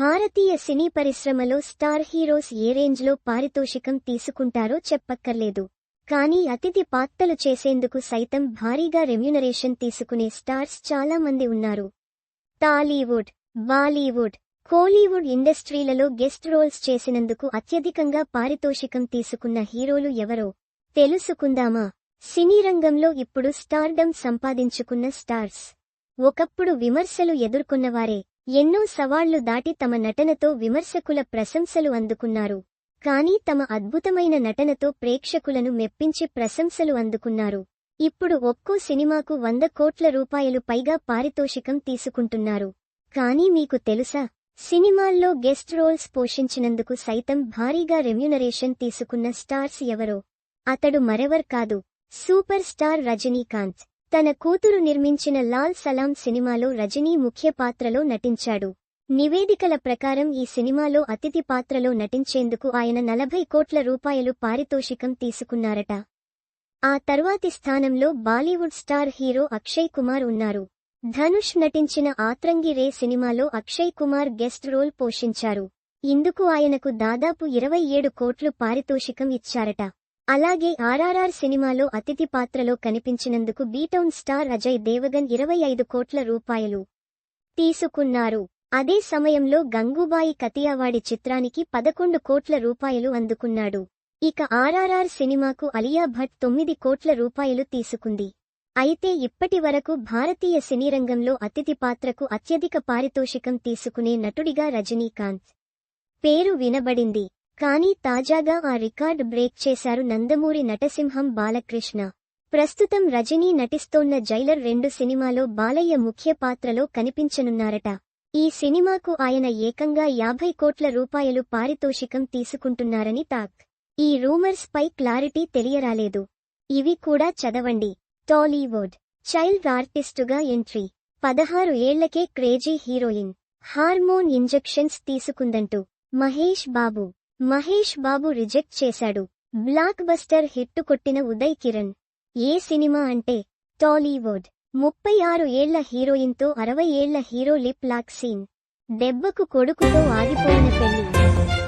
భారతీయ సినీ పరిశ్రమలో star heroes ఏ రేంజ్లో పారితోషికం తీసుకుంటారో చెప్పక్కర్లేదు. కానీ అతిథి పాత్రలు చేసేందుకు సైతం భారీగా రెమ్యునరేషన్ తీసుకునే స్టార్స్ చాలా మంది ఉన్నారు. టాలీవుడ్ బాలీవుడ్ కోలీవుడ్ ఇండస్ట్రీలలో గెస్ట్ రోల్స్ చేసినందుకు అత్యధికంగా పారితోషికం తీసుకున్న హీరోలు ఎవరో తెలుసుకుందామా? సినీ రంగంలో ఇప్పుడు స్టార్డమ్ సంపాదించుకున్న స్టార్స్. ఒకప్పుడు విమర్శలు ఎదుర్కొన్నవారే. ఎన్నో సవాళ్ళు దాటి తమ నటనతో విమర్శకుల ప్రశంసలు అందుకున్నారు. కానీ తమ అద్భుతమైన నటనతో ప్రేక్షకులను మెప్పించి ప్రశంసలు అందుకున్నారు. ఇప్పుడు ఒక్కో సినిమాకు వంద కోట్ల రూపాయలు పైగా పారితోషికం తీసుకుంటున్నారు. కానీ మీకు తెలుసా సినిమాల్లో గెస్ట్ రోల్స్ పోషించినందుకు సైతం భారీగా రెమ్యునరేషన్ తీసుకున్న స్టార్స్ ఎవరో. అతడు మరెవర్ కాదు సూపర్ స్టార్ రజనీకాంత్. తన కూతురు నిర్మించిన లాల్ సలాం సినిమాలో రజనీ ముఖ్య పాత్రలో నటించాడు. నివేదికల ప్రకారం ఈ సినిమాలో అతిథి పాత్రలో నటించేందుకు ఆయన నలభై కోట్ల రూపాయలు పారితోషికం తీసుకున్నారట. ఆ తర్వాతి స్థానంలో Bollywood star hero Akshay Kumar ఉన్నారు. ధనుష్ నటించిన ఆత్రంగి రే సినిమాలో అక్షయ్ కుమార్ గెస్ట్ రోల్ పోషించారు. ఇందుకు ఆయనకు దాదాపు ఇరవై ఏడు కోట్లు పారితోషికం ఇచ్చారట. అలాగే ఆర్ఆర్ఆర్ సినిమాలో అతిథి పాత్రలో కనిపించినందుకు B town star Ajay Devgan ఇరవై ఐదు కోట్ల రూపాయలు తీసుకున్నారు. అదే సమయంలో గంగూబాయి కతియావాడి చిత్రానికి పదకొండు కోట్ల రూపాయలు అందుకున్నాడు. ఇక ఆర్ఆర్ఆర్ సినిమాకు అలియా భట్ తొమ్మిది కోట్ల రూపాయలు తీసుకుంది. అయితే ఇప్పటి వరకు భారతీయ సినీ రంగంలో అతిథి పాత్రకు అత్యధిక పారితోషికం తీసుకునే నటుడిగా రజనీకాంత్. పేరు వినబడింది. కానీ తాజాగా ఆ రికార్డ్ బ్రేక్ చేశారు నందమూరి నటసింహం బాలకృష్ణ. ప్రస్తుతం రజనీ నటిస్తోన్న జైలర్ రెండు సినిమాలో బాలయ్య ముఖ్య పాత్రలో కనిపించనున్నారట. ఈ సినిమాకు ఆయన ఏకంగా యాభై కోట్ల రూపాయలు పారితోషికం తీసుకుంటున్నారని టాక్. ఈ రూమర్స్ పై క్లారిటీ తెలియరాలేదు. ఇవి కూడా చదవండి. టాలీవుడ్ చైల్డ్ ఆర్టిస్టుగా ఎంట్రీ. పదహారు ఏళ్ళకే క్రేజీ హీరోయిన్. హార్మోన్ ఇంజెక్షన్స్ తీసుకుందంటూ. మహేష్ బాబు మహేష్ బాబు రిజెక్ట్ చేశాడు. బ్లాక్ బస్టర్ హిట్టు కొట్టిన ఉదయ్ కిరణ్. ఏ సినిమా అంటే? టాలీవుడ్. ముప్పై ఆరు ఏళ్ళ హీరోయిన్తో అరవై ఏళ్ళ హీరో లిప్ లాక్ సీన్. దెబ్బకు కొడుకుతో ఆగిపోయిన పెళ్ళి.